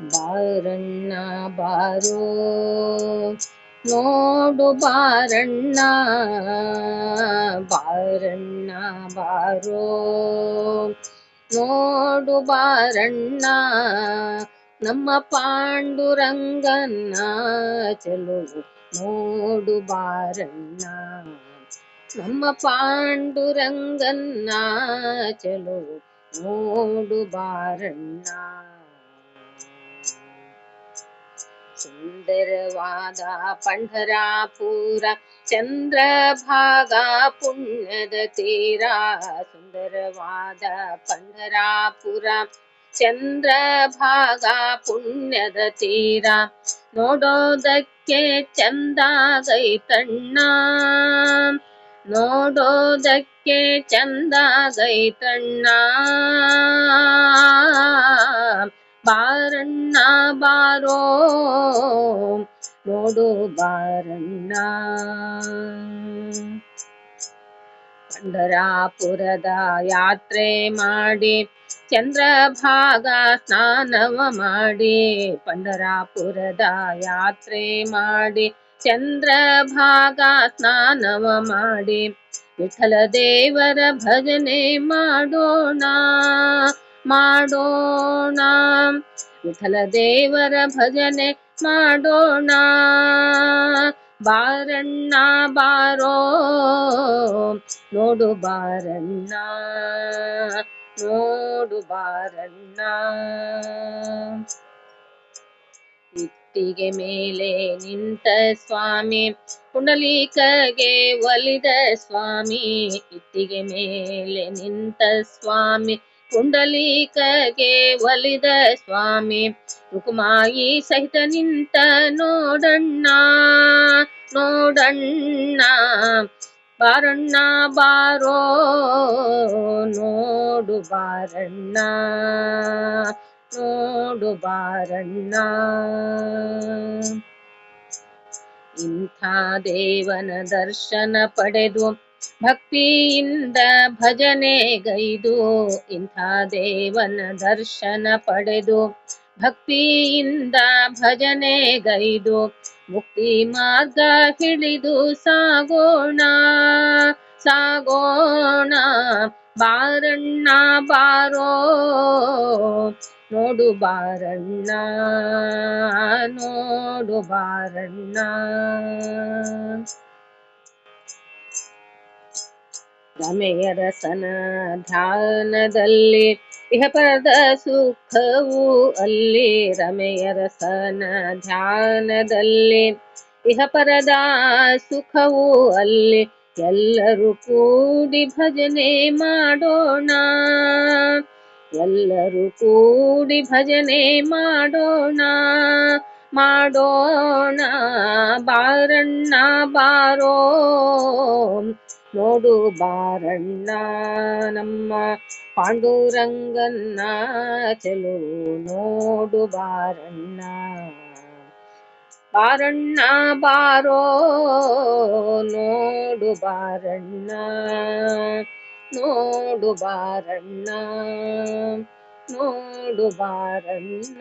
ಬಾರಣ್ಣ ಬಾರೋ, ನೋಡು ಬಾರಣ್ಣ ಬಾರಣ್ಣ ಬಾರೋ, ನೋಡು ಬಾರಣ್ಣ, ನಮ್ಮ ಪಾಂಡುರಂಗನ್ನ ಚಲು ನೋಡು ಬಾರಣ್ಣ, ನಮ್ಮ ಪಾಂಡುರಂಗನ್ನ ಚಲೋ ನೋಡು ಬಾರಣ್ಣ ಸುಂದರವಾದ ಪಂಢರಾಪುರ ಚಂದ್ರಭಾಗ ಪುಣ್ಯದ ತೀರ ಸುಂದರವಾದ ಪಂಢರಾಪುರ ಚಂದ್ರಭಾಗ ಪುಣ್ಯದ ತೀರ ನೋಡೋದಕ್ಕೆ ಚಂದಾಗೈತಣ್ಣ ನೋಡೋದಕ್ಕೆ ಚಂದಾಗೈತಣ್ಣ ಬಾರಣ್ಣ ಬಾರೋ, ನೋಡು ಬಾರಣ್ಣ. ಪಂಡರಾಪುರದ ಯಾತ್ರೆ ಮಾಡಿ, ಚಂದ್ರಭಾಗ ಸ್ನಾನವ ಮಾಡಿ. ಪಂಡರಾಪುರದ ಯಾತ್ರೆ ಮಾಡಿ ಚಂದ್ರಭಾಗ ಸ್ನಾನವ ಮಾಡಿ ವಿಠಲ ದೇವರ ಭಜನೆ ಮಾಡೋಣ ಮಾಡೋಣ ವಿಠಲ ದೇವರ ಭಜನೆ ಮಾಡೋಣ ಬಾರಣ್ಣ ಬಾರೋ ನೋಡು ಬಾರಣ್ಣ ನೋಡು ಬಾರಣ್ಣ ಇಟ್ಟಿಗೆ ಮೇಲೆ ನಿಂತ ಸ್ವಾಮಿ, ಪುಂಡಲೀಕಗೆ ಒಲಿದ ಸ್ವಾಮಿ, ಇಟ್ಟಿಗೆ ಮೇಲೆ ನಿಂತ ಸ್ವಾಮಿ, ಪುಂಡಲೀಕಗೆ ಒಲಿದ ಸ್ವಾಮಿ, ರುಕುಮಾಯಿ ಸಹಿತ ನಿಂತ ನೋಡಣ್ಣ ನೋಡಣ್ಣ, ಬಾರಣ್ಣ, ಬಾರೋ, ನೋಡು ಬಾರಣ್ಣ. ನೋಡು ಬಾರಣ್ಣ ಇಂಥ ದೇವನ ದರ್ಶನ ಪಡೆದು ಭಕ್ತಿಯಿಂದ ಭಜನೆಗೈದು ಇಂಥ ದೇವನ ದರ್ಶನ ಪಡೆದು ಭಕ್ತಿಯಿಂದ ಭಜನೆಗೈದು ಮುಕ್ತಿ ಮಾರ್ಗ ಹಿಡಿದು ಸಾಗೋಣ ಸಾಗೋಣ, ಬಾರಣ್ಣ ಬಾರೋ. ನೋಡು ಬಾರಣ್ಣ ನೋಡು ಬಾರಣ್ಣ ರಮೆಯರಸನ ಧ್ಯಾನದಲ್ಲಿ ಇಹಪರದ ಸುಖವು ಅಲ್ಲಿ. ರಮೆಯರಸನ ಧ್ಯಾನದಲ್ಲಿ ಇಹಪರದ ಸುಖವು ಅಲ್ಲಿ. ಎಲ್ಲರೂ ಕೂಡಿ ಭಜನೆ ಮಾಡೋಣ. ಎಲ್ಲರೂ ಕೂಡಿ ಭಜನೆ ಮಾಡೋಣ ಮಾಡೋಣ, ಬಾರಣ್ಣ ಬಾರೋ. ನೋಡು ಬಾರಣ್ಣ, ನಮ್ಮ ಪಾಂಡುರಂಗನ್ನ ಚಲೋ ನೋಡು ಬಾರಣ್ಣ. ಬಾರಣ್ಣ ಬಾರೋ, ನೋಡು ಬಾರಣ್ಣ. ನೋಡು ಬಾರಣ್ಣ ನೋಡು ಬಾರಣ್ಣ